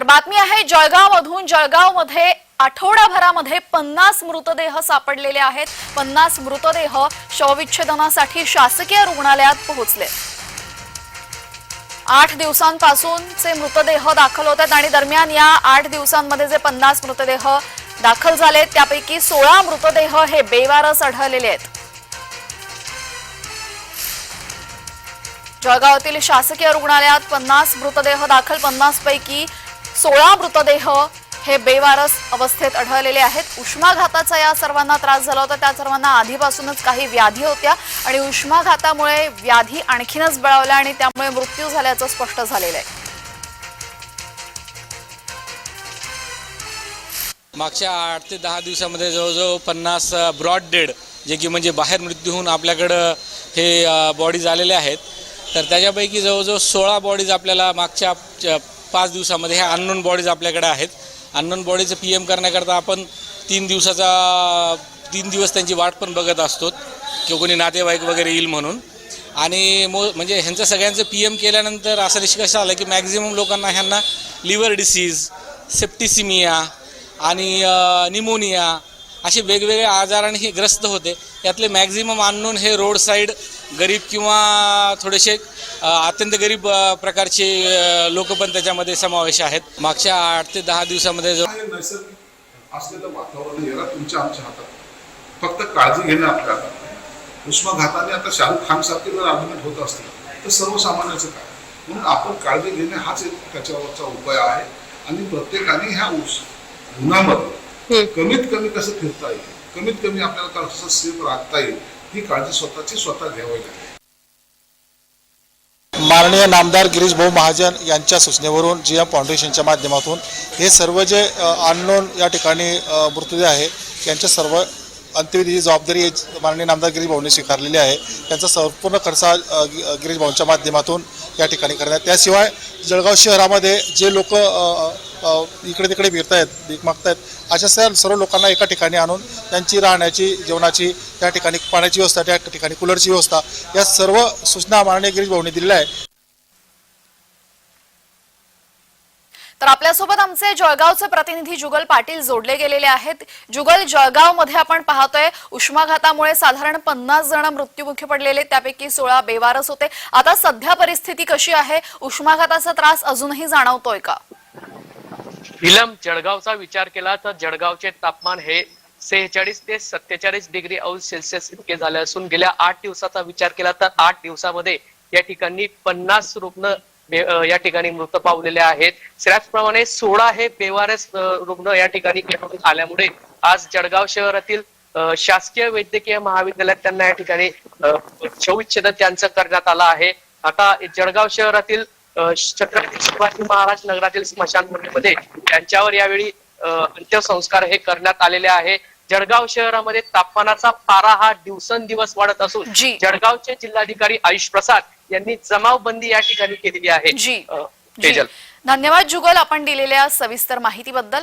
तर बातमी आहे जळगाव मधून जळगावमध्ये आठवडाभरामध्ये पन्नास मृतदेह सापडलेले आहेत. पन्नास मृतदेह शवविच्छेदनासाठी शासकीय रुग्णालयात पोहोचले. आठ दिवसांपासूनचे मृतदेह दाखल होत आहेत आणि दरम्यान या आठ दिवसांमध्ये जे पन्नास मृतदेह दाखल झालेत त्यापैकी सोळा मृतदेह हे बेवारस आढळलेले आहेत. जळगावातील शासकीय रुग्णालयात पन्नास मृतदेह दाखल पन्नास पैकी सोळा मृतदेह हे बेवारस अवस्थेत आढळलेले आहेत. उष्माघाताचा या सर्वांना त्रास झाला होता. त्या सर्वांना आधीपासूनच काही व्याधी होत्या आणि उष्माघातामुळे व्याधी आणखीनच बळावल्या आणि त्यामुळे मृत्यू झाल्याचं स्पष्ट झालेलं आहे. मागच्या आठ ते दहा दिवसामध्ये जवळजवळ पन्नास ब्रॉड डेड जे की म्हणजे बाहेर मृत्यू होऊन आपल्याकडं हे बॉडीज आलेले आहेत. तर त्याच्यापैकी जवळजवळ सोळा बॉडीज आपल्याला मागच्या पाच दिवसामध्ये ह्या अननोन बॉडीज आपल्याकडे आहेत. अननोन बॉडीचं पी एम करण्याकरता आपण तीन दिवसाचा तीन दिवस त्यांची वाट पण बघत असतो. किंवा कोणी नातेवाईक वगैरे येईल म्हणून. आणि मो म्हणजे ह्यांचं सगळ्यांचं पी एम केल्यानंतर असा निष्कर्ष आला की मॅक्झिमम लोकांना ह्यांना लिव्हर डिसीज सेप्टिसिमिया आणि निमोनिया असे वेगवेगळे आजाराने हे ग्रस्त होते. यातले मॅक्झिमम अननोन हे रोड साईड गरीब किंवा थोडेसे अत्यंत गरीब प्रकारचे लोक पण त्याच्यामध्ये समावेश आहेत. मागच्या आठ ते दहा दिवसामध्ये असलेलं वातावरण याला तुमच्या आमच्या हातात फक्त काळजी घेणं आपल्या हातात. उष्माघाताने आता शाहरुख खान सारखे जर आर्ग्युमेंट होत असतील तर सर्वसामान्याचं काय? म्हणून आपण काळजी घेणे हाच एक त्याच्यावरचा उपाय आहे. आणि प्रत्येकाने ह्या उस उन्हामध्ये कमीत कमी कसं फिरता येईल? कमीत कमी आपल्याला कसं सेफ राखता येईल? ही काळजी स्वतःची स्वतः घ्यावी लागेल. माननीय नामदार गिरीश भाऊ महाजन यांच्या सूचनेवरून जी एम फाउंडेशनच्या माध्यमातून हे सर्व जे अननोन या ठिकाणी मृतदेह आहे यांच्या सर्व अंत्यविधीची जबाबदारी माननीय नामदार गिरीश स्वीकारलेली आहे त्यांचा संपूर्ण खर्च हा, गिरीश भाऊंच्या माध्यमातून या ठिकाणी करण्यात त्याशिवाय जळगाव शहरामध्ये जे लोक इकडे तिकडे फिरतायत भीक मागतायत. अशा सर्व सर्व लोकांना एका ठिकाणी आणून त्यांची राहण्याची जेवणाची त्या ठिकाणी पाण्याची व्यवस्था त्या ठिकाणी कूलरची व्यवस्था या सर्व सूचना माननीय गिरीश भाऊंनी दिलेल्या आहे तर आपल्यासोबत आमचे जळगावचे प्रतिनिधी जुगल पाटील जोडले गेलेले आहेत. जुगल जळगावमध्ये आपण पाहतोय उष्माघातामुळे साधारण पन्नास जण मृत्युमुखी पडलेले त्यापैकी सोळा बेवारस होते. आता सध्या परिस्थिती कशी आहे? उष्माघाताचा त्रास अजूनही जाणवतोय का? इलम जळगावचा विचार केला तर जळगावचे तापमान हे सेहेचाळीस ते सत्तेचाळीस डिग्री अंश सेल्सिअस इतके झाले असून गेल्या आठ दिवसाचा विचार केला तर आठ दिवसामध्ये या ठिकाणी पन्नास रुग्ण या ठिकाणी मृत पावलेले आहेत. त्याचप्रमाणे सोळा हे बेवारस रुग्ण या ठिकाणी आल्यामुळे आज जळगाव शहरातील शासकीय वैद्यकीय महाविद्यालयात त्यांना या ठिकाणी शवविच्छेदन त्यांचं करण्यात आलं आहे. आता जळगाव शहरातील छत्रपती शिवाजी महाराज नगरातील स्मशानभूमीमध्ये त्यांच्यावर यावेळी अंत्यसंस्कार हे करण्यात आलेले आहे. जळगाव शहरामध्ये तापमानाचा पारा हा दिवसेंदिवस वाढत असून जी. जळगावचे जिल्हाधिकारी आयुष प्रसाद यांनी जमावबंदी या ठिकाणी केलेली आहे. धन्यवाद जुगल आपण दिलेल्या सविस्तर माहितीबद्दल.